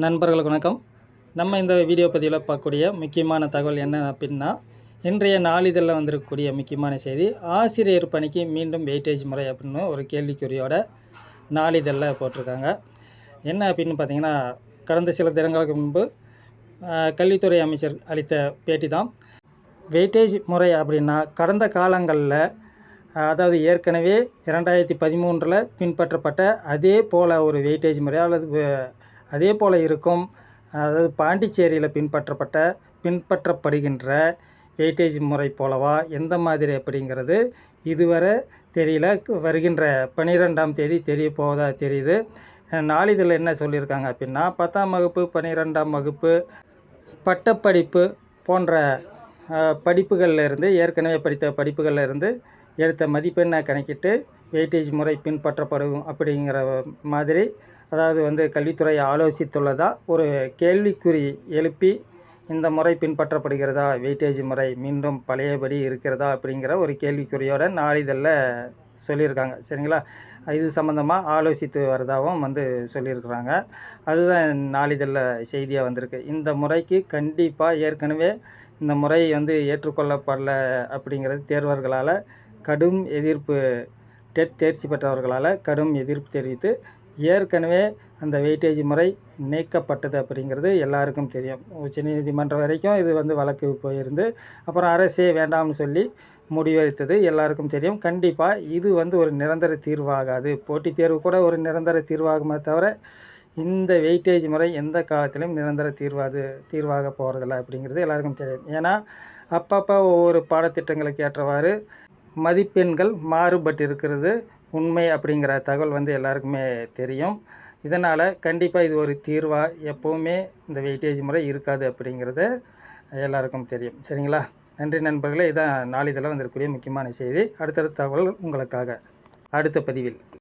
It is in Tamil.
நண்பர்களுக்கு வணக்கம். நம்ம இந்த வீடியோ பதிவில் பார்க்கக்கூடிய முக்கியமான தகவல் என்ன அப்படின்னா இன்றைய நாளிதழில் வந்திருக்கக்கூடிய முக்கியமான செய்தி ஆசிரியர் பணிக்கு மீண்டும் வெயிட்டேஜ் முறை அப்படின்னு ஒரு கேள்விக்குறியோட நாளிதழில் போட்டிருக்காங்க. என்ன அப்படின்னு பார்த்தீங்கன்னா கடந்த சில தினங்களுக்கு முன்பு கல்வித்துறை அமைச்சர் அளித்த பேட்டி தான். வெயிட்டேஜ் முறை அப்படின்னா கடந்த காலங்களில் அதாவது ஏற்கனவே இரண்டாயிரத்தி பதிமூன்றில் பின்பற்றப்பட்ட அதே போல் ஒரு வெயிட்டேஜ் முறை அல்லது அதே போல் இருக்கும் அதாவது பாண்டிச்சேரியில் பின்பற்றப்பட்ட பின்பற்றப்படுகின்ற வெயிட்டேஜ் முறை போலவா? எந்த மாதிரி அப்படிங்கிறது இதுவரை தெரியல. வருகின்ற பன்னிரெண்டாம் தேதி தெரிய போவதா தெரியுது. நாளிதழில் என்ன சொல்லியிருக்காங்க அப்படின்னா பத்தாம் வகுப்பு பன்னிரெண்டாம் வகுப்பு பட்டப்படிப்பு போன்ற படிப்புகளில் இருந்து ஏற்கனவே படித்த படிப்புகளில் இருந்து எடுத்த மதிப்பெண்ணை கணக்கிட்டு வெயிட்டேஜ் முறை பின்பற்றப்படும் அப்படிங்கிற மாதிரி அதாவது வந்து கல்வித்துறை ஆலோசித்துள்ளதா? ஒரு கேள்விக்குறி எழுப்பி இந்த முறை பின்பற்றப்படுகிறதா? வெயிட்டேஜ் முறை மீண்டும் பழையபடி இருக்கிறதா? அப்படிங்கிற ஒரு கேள்விக்குறியோட நாளிதழில் சொல்லியிருக்காங்க. சரிங்களா? இது சம்மந்தமாக ஆலோசித்து வரதாகவும் வந்து சொல்லியிருக்கிறாங்க. அதுதான் நாளிதழில் செய்தியாக வந்திருக்கு. இந்த முறைக்கு கண்டிப்பாக ஏற்கனவே இந்த முறை வந்து ஏற்றுக்கொள்ளப்படல அப்படிங்கிறது தேர்வர்களால் கடும் எதிர்ப்பு டெட் தேர்ச்சி பெற்றவர்களால் கடும் எதிர்ப்பு தெரிவித்து ஏற்கனவே அந்த வெயிட்டேஜ் முறை நீக்கப்பட்டது அப்படிங்கிறது எல்லாருக்கும் தெரியும். உச்சநீதிமன்றம் வரைக்கும் இது வந்து வழக்கு போயிருந்து அப்புறம் அரசே வேண்டாம்னு சொல்லி முடிவெடுத்தது எல்லாருக்கும் தெரியும். கண்டிப்பாக இது வந்து ஒரு நிரந்தர தீர்வாகாது. போட்டித் தேர்வு கூட ஒரு நிரந்தர தீர்வாகுமே தவிர இந்த வெயிட்டேஜ் முறை எந்த காலத்திலும் நிரந்தர தீர்வாது தீர்வாக போகிறதில்ல அப்படிங்கிறது எல்லாருக்கும் தெரியும். ஏன்னா அப்பப்போ ஒவ்வொரு பாடத்திட்டங்களுக்கு ஏற்றவாறு மதிப்பெண்கள் மாறுபட்டு இருக்கிறது உண்மை அப்படிங்கிற தகவல் வந்து எல்லாருக்குமே தெரியும். இதனால் கண்டிப்பாக இது ஒரு தீர்வாக எப்போவுமே இந்த வெயிட்டேஜ் முறை இருக்காது அப்படிங்கிறது எல்லாருக்கும் தெரியும். சரிங்களா? நன்றி நண்பர்களே. இதான் நாளிதழில் வந்திருக்கக்கூடிய முக்கியமான செய்தி. அடுத்தடுத்த தகவல் உங்களுக்காக. அடுத்த பதிவில்.